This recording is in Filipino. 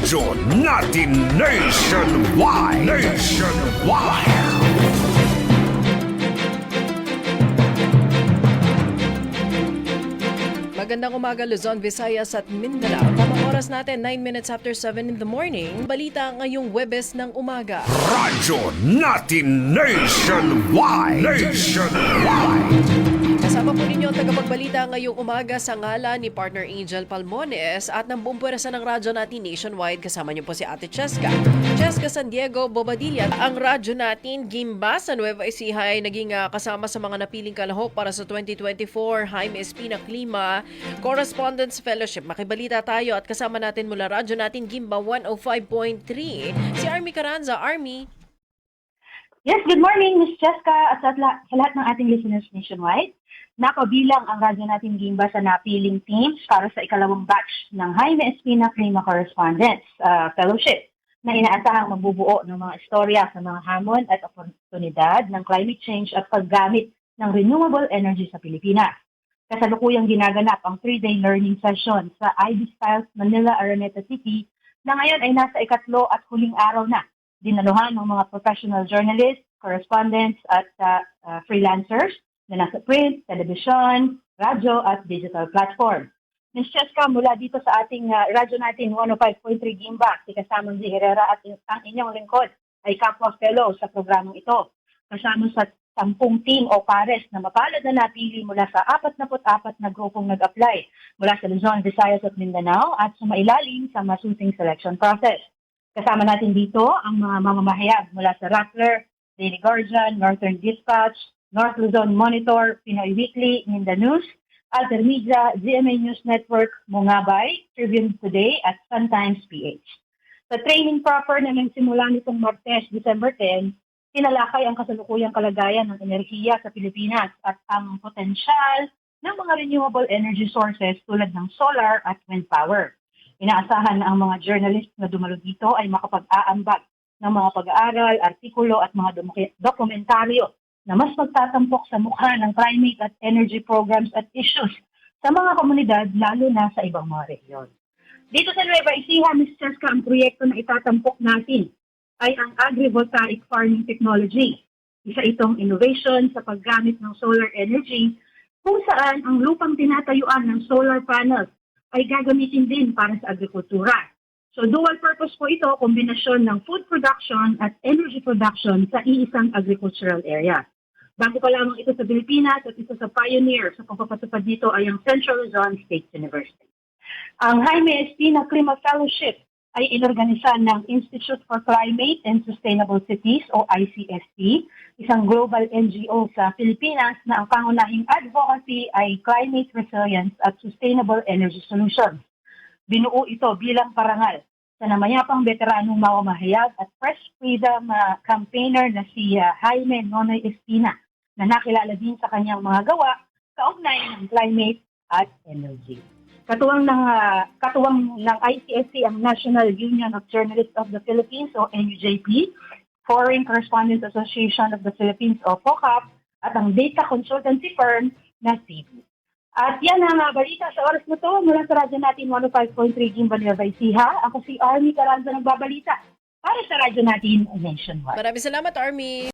Radyo natin nationwide. Nationwide. Magandang umaga Luzon, Visayas at Mindanao. Tamang oras natin, 9 minutes after 7 in the morning. Balita ngayong Webes ng umaga. Radyo natin nationwide. Nationwide. Tagapagbalita ngayong umaga sa ngala ni partner Angel Palmones at ng buong puwersa ng radyo natin nationwide. Kasama niyo po si Ate Cheska. Cheska San Diego Bobadilla. Ang radyo natin Gimba sa Nueva Ecija ay naging ah, kasama sa mga napiling kalahok para sa 2024 Jaime Espina Correspondence Fellowship. Makibalita tayo at kasama natin mula radyo natin Gimba 105.3 si Army Caranza. Army, Yes, good morning, Ms. Cheska at sa, la- sa lahat ng ating listeners nationwide. Nakabilang ang radyo natin Gimba sa napiling teams para sa ikalawang batch ng Jaime Espina Clima Correspondence uh, Fellowship na inaasahang mabubuo ng mga istorya sa mga hamon at oportunidad ng climate change at paggamit ng renewable energy sa Pilipinas. Kasalukuyang ginaganap ang three-day learning session sa ID Styles Manila Araneta City na ngayon ay nasa ikatlo at huling araw na dinaluhan ng mga professional journalists, correspondents at uh, uh, freelancers na nasa print, television, radyo at digital platform. Ms. Cheska, mula dito sa ating uh, radyo natin 105.3 Gimba, si kasamang si Herrera at ang inyong lingkod ay kapwa fellow sa programang ito. Kasama sa sampung team o pares na mapalad na napili mula sa 44 na grupong nag-apply mula sa Luzon, Visayas at Mindanao at sumailalim sa masusing selection process. Kasama natin dito ang mga mamamahayag mula sa Rappler, Daily Guardian, Northern Dispatch, North Luzon Monitor, Pinoy Weekly, Mindanews, Alter Media, GMA News Network, Mungabay, Tribune Today at Sun Times PH. Sa training proper na nagsimula nitong Martes, December 10, tinalakay ang kasalukuyang kalagayan ng enerhiya sa Pilipinas at ang potensyal ng mga renewable energy sources tulad ng solar at wind power. Inaasahan na ang mga journalist na dumalo dito ay makapag-aambag ng mga pag-aaral, artikulo at mga dokumentaryo na mas magtatampok sa mukha ng climate at energy programs at issues sa mga komunidad lalo na sa ibang mga rehiyon. Dito sa Nueva Ecija, Ms. Cheska, ang proyekto na itatampok natin ay ang agrivoltaic farming technology. Isa itong innovation sa paggamit ng solar energy kung saan ang lupang tinatayuan ng solar panels ay gagamitin din para sa agrikultura. So dual purpose po ito, kombinasyon ng food production at energy production sa iisang agricultural area. Bago pa lamang ito sa Pilipinas at isa sa pioneer sa pagpapatupad dito ay ang Central Luzon State University. Ang Jaime Espina Clima Fellowship ay inorganisa ng Institute for Climate and Sustainable Cities o ICSC, isang global NGO sa Pilipinas na ang pangunahing advocacy ay climate resilience at sustainable energy solutions. Binuo ito bilang parangal sa namayapang veteranong mamamahayag at press freedom uh, campaigner na si uh, Jaime Nonoy Espina na nakilala din sa kanyang mga gawa kaugnay ng climate at energy. Katuwang ng ah, katuwang ng ICSC ang National Union of Journalists of the Philippines o NUJP, Foreign Correspondents Association of the Philippines o FOCAP at ang data consultancy firm na CB. At yan ang ah, balita sa oras na to mula sa radyo natin 105.3 Gimba Nueva Ecija. Ako si Army Caranza nagbabalita para sa radyo natin nationwide. maraming salamat Army.